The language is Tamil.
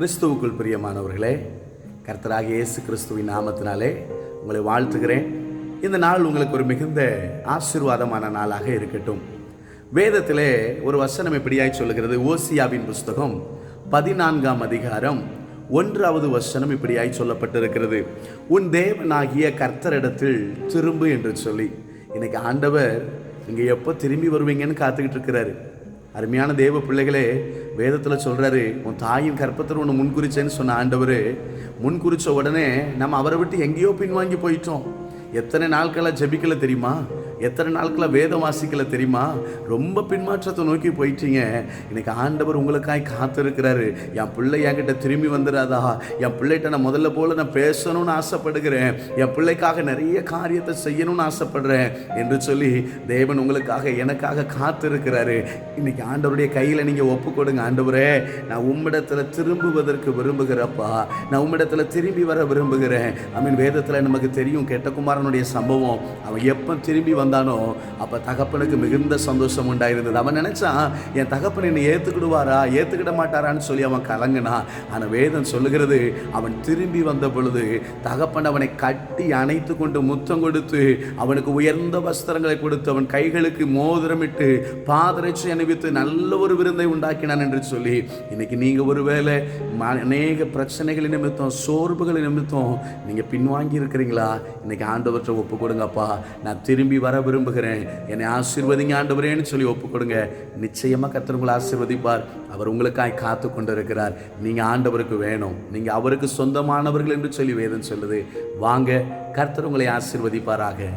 கிறிஸ்துவுக்குள் பிரியமானவர்களே கர்த்தராக இயேசு கிறிஸ்துவின் நாமத்தினாலே உங்களை வாழ்த்துகிறேன். இந்த நாள் உங்களுக்கு ஒரு மிகுந்த ஆசீர்வாதமான நாளாக இருக்கட்டும். வேதத்திலே ஒரு வசனம் எப்படியாய் சொல்லுகிறது? ஓசியாவின் புஸ்தகம் பதினான்காம் அதிகாரம் ஒன்றாவது வசனம் இப்படியாய் சொல்லப்பட்டிருக்கிறது. உன் தேவனாகிய கர்த்தரிடத்தில் திரும்பு என்று சொல்லி. இன்னைக்கு ஆண்டவர் நீங்கள் எப்போ திரும்பி வருவீங்கன்னு காத்துக்கிட்டு இருக்கிறாரு. அருமையான தேவ பிள்ளைகளே வேதத்தில் சொல்கிறாரு உன் தாயின் கற்பத்தில் ஒன்று முன்குறிச்சேன்னு சொன்ன ஆண்டவர் முன்குறிச்ச உடனே நம்ம அவரை விட்டு எங்கேயோ பின்வாங்கி போயிட்டோம். எத்தனை நாட்களாக ஜெபிக்கல தெரியுமா? எத்தனை நாட்களாக வேதம் வாசிக்கல தெரியுமா? ரொம்ப பின்மாற்றத்தை நோக்கி போயிட்டீங்க. இன்னைக்கு ஆண்டவர் உங்களுக்காய் காத்திருக்கிறாரு. என் பிள்ளை என்கிட்ட திரும்பி வந்துடாதா என் பிள்ளைகிட்ட நான் முதல்ல போல நான் பேசணும்னு ஆசைப்படுகிறேன். என் பிள்ளைக்காக நிறைய காரியத்தை செய்யணும்னு ஆசைப்படுறேன் என்று சொல்லி தேவன் உங்களுக்காக எனக்காக காத்திருக்கிறாரு. இன்னைக்கு ஆண்டவருடைய கையில் நீங்கள் ஒப்பு கொடுங்க. ஆண்டவரே நான் உம்மிடத்தில் திரும்புவதற்கு விரும்புகிறப்பா. நான் உம்மிடத்தில் திரும்பி வர விரும்புகிறேன். ஐ மீன் வேதத்தில் நமக்கு தெரியும் கெட்டகுமாரனுடைய சம்பவம். அவன் எப்போ திரும்பி வந்தானோ அப்போ தகப்பனுக்கு மிகுந்த சந்தோஷம் உண்டாயிருந்தது. அவன் நினைச்சான் என் தகப்பன் என்னை ஏற்றுக்கிடுவாரா ஏற்றுக்கிட மாட்டாரான்னு சொல்லி அவன் கலங்கினான். ஆனால் வேதம் சொல்லுகிறது அவன் திரும்பி வந்த பொழுது தகப்பன் அவனை கட்டி அணைத்து கொண்டு முத்தம் கொடுத்து அவனுக்கு உயர்ந்த வஸ்திரங்களை கொடுத்து அவன் கைகளுக்கு மோதிரமிட்டு பாதரைச்சு அணிவித்து நல்ல ஒரு விருந்தை உண்டாக்கினான் என்று சொல்லி இன்னைக்கு நீங்கள் ஒருவேளை ம- அநேக பிரச்சனைகள் நிமித்தம் சோர்வுகள் நிமித்தம் நீங்கள் பின்வாங்கி இருக்கிறீங்களா? இன்னைக்கு ஆண்டவற்றை ஒப்பு கொடுங்கப்பா. நான் திரும்பி வர விரும்புகிறேன். என்னை ஆசீர்வதிங்க ஆண்டவரேன்னு சொல்லி ஒப்பு கொடுங்க நிச்சயமாக கத்தர் உங்களை ஆசீர்வதிப்பார். அவர் உங்களுக்காய் காத்து கொண்டு இருக்கிறார் நீங்கள் ஆண்டவருக்கு வேணும். நீங்கள் அவருக்கு சொந்தமானவர்கள் என்று சொல்லி வேதம் சொல்லுது. வாங்க கர்த்தர் உங்களை ஆசீர்வதிப்பாராக.